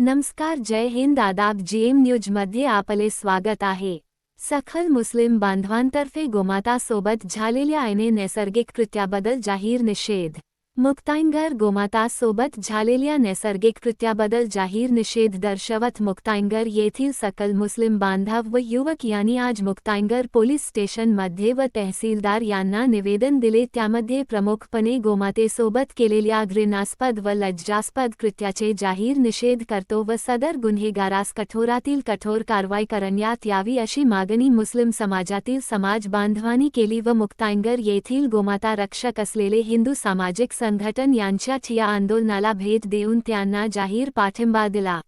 नमस्कार, जय हिंद आदाब, जीएम न्यूजमध्ये आपले स्वागत आहे. सखल मुस्लिम बांधवांतर्फे गोमातासोबत झालेल्या आईने नैसर्गिक कृत्याबद्दल जाहीर निषेध. मुक्ताईंगर गोमातासोबत झालेल्या नैसर्गिक कृत्याबद्दल जाहीर निषेध दर्शवत मुक्ताईंगर येथील सकल मुस्लिम बांधव व युवक यांनी आज मुक्ताईंगर पोलीस स्टेशनमध्ये व तहसीलदार यांना निवेदन दिले. त्यामध्ये प्रमुखपणे गोमातेसोबत केलेल्या घृणास्पद व लज्जास्पद कृत्याचे जाहीर निषेध करतो व सदर गुन्हेगारास कठोरातील कठोर कारवाई करण्यात यावी अशी मागणी मुस्लिम समाजातील समाज बांधवांनी केली व मुक्ताईंगर येथील गोमाता रक्षक असलेले हिंदू सामाजिक संघटन यांच्यात या आंदोलनाला भेट देऊन त्यांना जाहीर पाठिंबा दिला.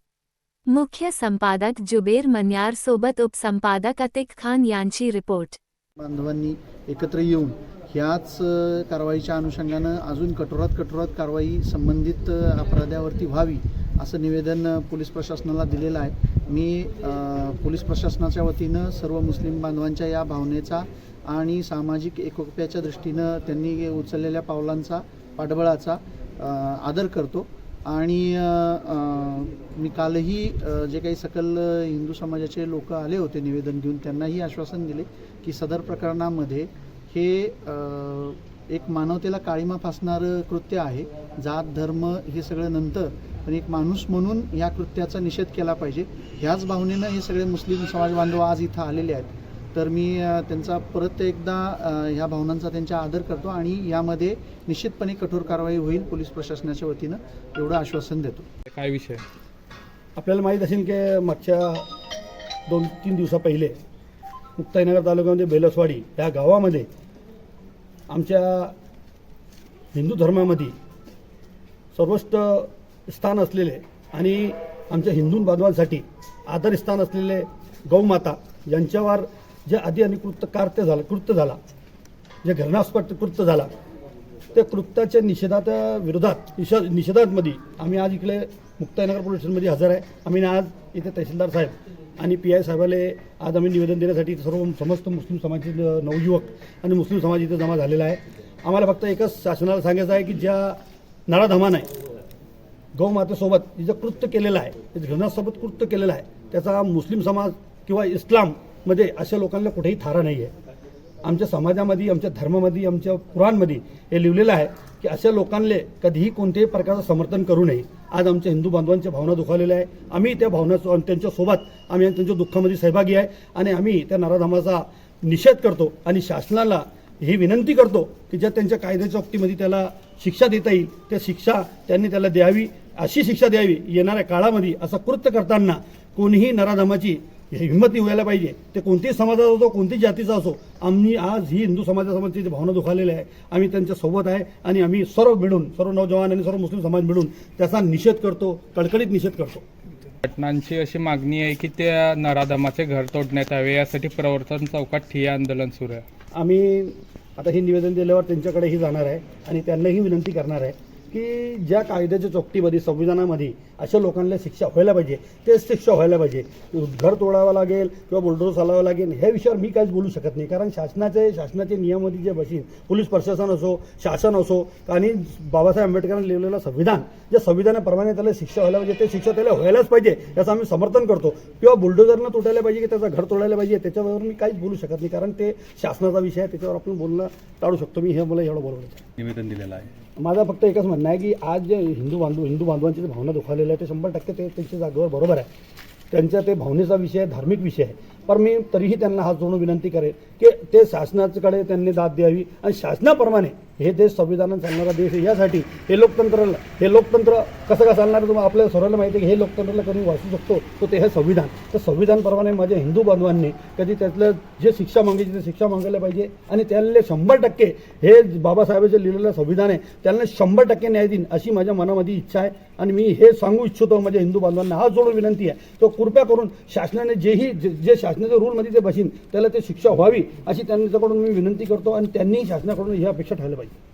मुख्य संपादक जुबेर मन्यार सोबत उपसंपादक अतिक खान यांची रिपोर्ट. बांधवांनी एकत्र येऊन ह्याच कारवाईच्या अनुषंगानं अजून कठोरात कठोरात कारवाई संबंधित अपराध्यावरती व्हावी असं निवेदन पोलीस प्रशासनाला दिलेलं आहे. मी पोलीस प्रशासनाच्या वतीनं सर्व मुस्लिम बांधवांच्या या भावनेचा आणि सामाजिक एकोप्याच्या दृष्टीनं त्यांनी उचललेल्या पावलांचा पाठबळाचा आदर करतो. आणि मी कालही जे काही सकल हिंदू समाजाचे लोक आले होते निवेदन घेऊन त्यांनाही आश्वासन दिले की सदर प्रकरणामध्ये हे एक मानवतेला काळीमा फासणारं कृत्य आहे. जात धर्म हे सगळं नंतर पण एक माणूस म्हणून या कृत्याचा निषेध केला पाहिजे. ह्याच भावनेनं हे सगळे मुस्लिम समाज बांधव आज इथं आलेले आहेत. तर मी त्यांचा परत एकदा ह्या भावनांचा त्यांचा आदर करतो आणि यामध्ये निश्चितपणे कठोर कारवाई होईल पोलीस प्रशासनाच्या वतीनं एवढं आश्वासन देतो. काय विषय? आपल्याला माहीत असेल की मागच्या दोन तीन दिवसा पहिले मुक्ताईनगर तालुक्यामध्ये बेलसवाडी या गावामध्ये आमच्या हिंदू धर्मामध्ये सर्वोच्च स्थान असलेले आणि आमच्या हिंदू बांधवांसाठी आदर स्थान असलेले गौमाता यांच्यावर जे आधी आणि कृत्य कार्य झालं कृत्य झाला. जे घटनास्पद कृत्य झाला त्या कृत्याच्या निषेधात विरोधात निषेध निषेधांमध्ये आम्ही आज इकडे मुक्ताईनगर पोलीस स्टेशनमध्ये हजर आहे. आम्ही आज इथे तहसीलदार साहेब आणि पी आय साहेबाला आज आम्ही निवेदन देण्यासाठी सर्व समस्त मुस्लिम समाजाचे नवयुवक आणि मुस्लिम समाज इथे जमा झालेला आहे. आम्हाला फक्त एकच शासनाला सांगायचं आहे की ज्या नळाधमान आहे गौमातेसोबत जे कृत्य केलेलं आहे जे घृणासोबत कृत्य केलेलं आहे त्याचा मुस्लिम समाज किंवा इस्लाम म्हणजे अशा लोकांना कुठेही थारा नाही आहे आमच्या समाजामध्ये आमच्या धर्मामध्ये आमच्या पुराणमध्ये हे लिहिलेलं आहे की अशा लोकांना कधीही कोणत्याही प्रकारचं समर्थन करू नये. आज आमच्या हिंदू बांधवांच्या भावना दुखावलेल्या आहे. आम्ही त्या भावना त्यांच्यासोबत आम्ही त्यांच्या दुःखामध्ये सहभागी आहे. आणि आम्ही त्या नराधमाचा निषेध करतो आणि शासनाला ही विनंती करतो की ज्या त्यांच्या कायद्याच्या बाबतीमध्ये त्याला शिक्षा देता येईल त्या शिक्षा त्यांनी त्याला द्यावी. अशी शिक्षा द्यावी येणाऱ्या काळामध्ये असं कृत्य करताना कोणीही नराधमाची हिंमत व्हायला पाहिजे. ते कोणत्याही समाजाचा असो कोणत्याही जातीचा असो आम्ही आज ही हिंदू समाजासमोरची जी भावना दुखावलेली आहे आम्ही त्यांच्यासोबत आहे आणि आम्ही सर्व मिळून सर्व नौजवान आणि सर्व मुस्लिम समाज मिळून त्याचा निषेध करतो कळकळीत निषेध करतो. घटनांची अशी मागणी आहे की त्या नराधमाचे घर तोडण्यात यावे यासाठी प्रवर्तन चौकात ठिय्या आंदोलन सुरू आहे. आम्ही आता हे निवेदन दिल्यावर त्यांच्याकडेही जाणार आहे आणि त्यांनाही विनंती करणार आहे. की ज्या कायद्याच्या चौकटीमध्ये संविधानामध्ये अशा लोकांना शिक्षा व्हायला पाहिजे तेच शिक्षा व्हायला पाहिजे. घर तोडावं लागेल किंवा बुलडोज चालावं लागेल ह्या विषयावर मी काहीच बोलू शकत नाही. कारण शासनाचे शासनाचे नियमामध्ये जे बशीन पोलीस प्रशासन असो शासन असो आणि बाबासाहेब आंबेडकरांनी लिहिलेलं संविधान ज्या संविधानाप्रमाणे त्याला शिक्षा व्हायला पाहिजे ते शिक्षा त्याला व्हायलाच पाहिजे याचं आम्ही समर्थन करतो. किंवा बुलडोजरनं तुटायला पाहिजे की त्याचं घर तोडायला पाहिजे त्याच्यावर मी काहीच बोलू शकत नाही कारण ते शासनाचा विषय आहे त्याच्यावर आपण बोलणं टाळू शकतो. मी हे मला एवढं बोलवलं निवेदन दिलेलं आहे. माझा फक्त एकच म्हणणं आहे की आज जे हिंदू बांधव हिंदू बांधवांची भावना दुखावलेल्या आहे ते शंभर टक्के ते त्यांच्या जागेवर बरोबर आहे. त्यांच्या ते भावनेचा विषय आहे धार्मिक विषय आहे. पर मी तरीही त्यांना हात जोडून विनंती करेन की ते शासनाकडे त्यांनी दाद द्यावी. आणि शासनाप्रमाणे हे देश संविधानात चालणारा देश आहे. यासाठी हे लोकतंत्राला हे लोकतंत्र कसं कसं चालणार तुम्हाला आपल्याला सर्वांना माहिती आहे की हे लोकतंत्राला कधी वाचू शकतो? तो ते हे संविधान. तर संविधानप्रमाणे माझ्या हिंदू बांधवांनी कधी त्यातलं जे शिक्षा मागायची ते शिक्षा मागायला पाहिजे. आणि त्याला शंभर टक्के हे बाबासाहेबांचे लिहिलेलं संविधान आहे त्यांना शंभर टक्के न्याय देईन अशी माझ्या मनामध्ये इच्छा आहे. आणि मी हे सांगू इच्छितो माझ्या हिंदू बांधवांना हात जोडून विनंती आहे. तो कृपया करून शासनाने जेही जे जे शासनाच्या रूलमध्ये ते बसीन त्याला ते शिक्षा व्हावी अशी त्यांच्याकडून मी विनंती करतो आणि त्यांनीही शासनाकडून ही अपेक्षा ठेवली पाहिजे.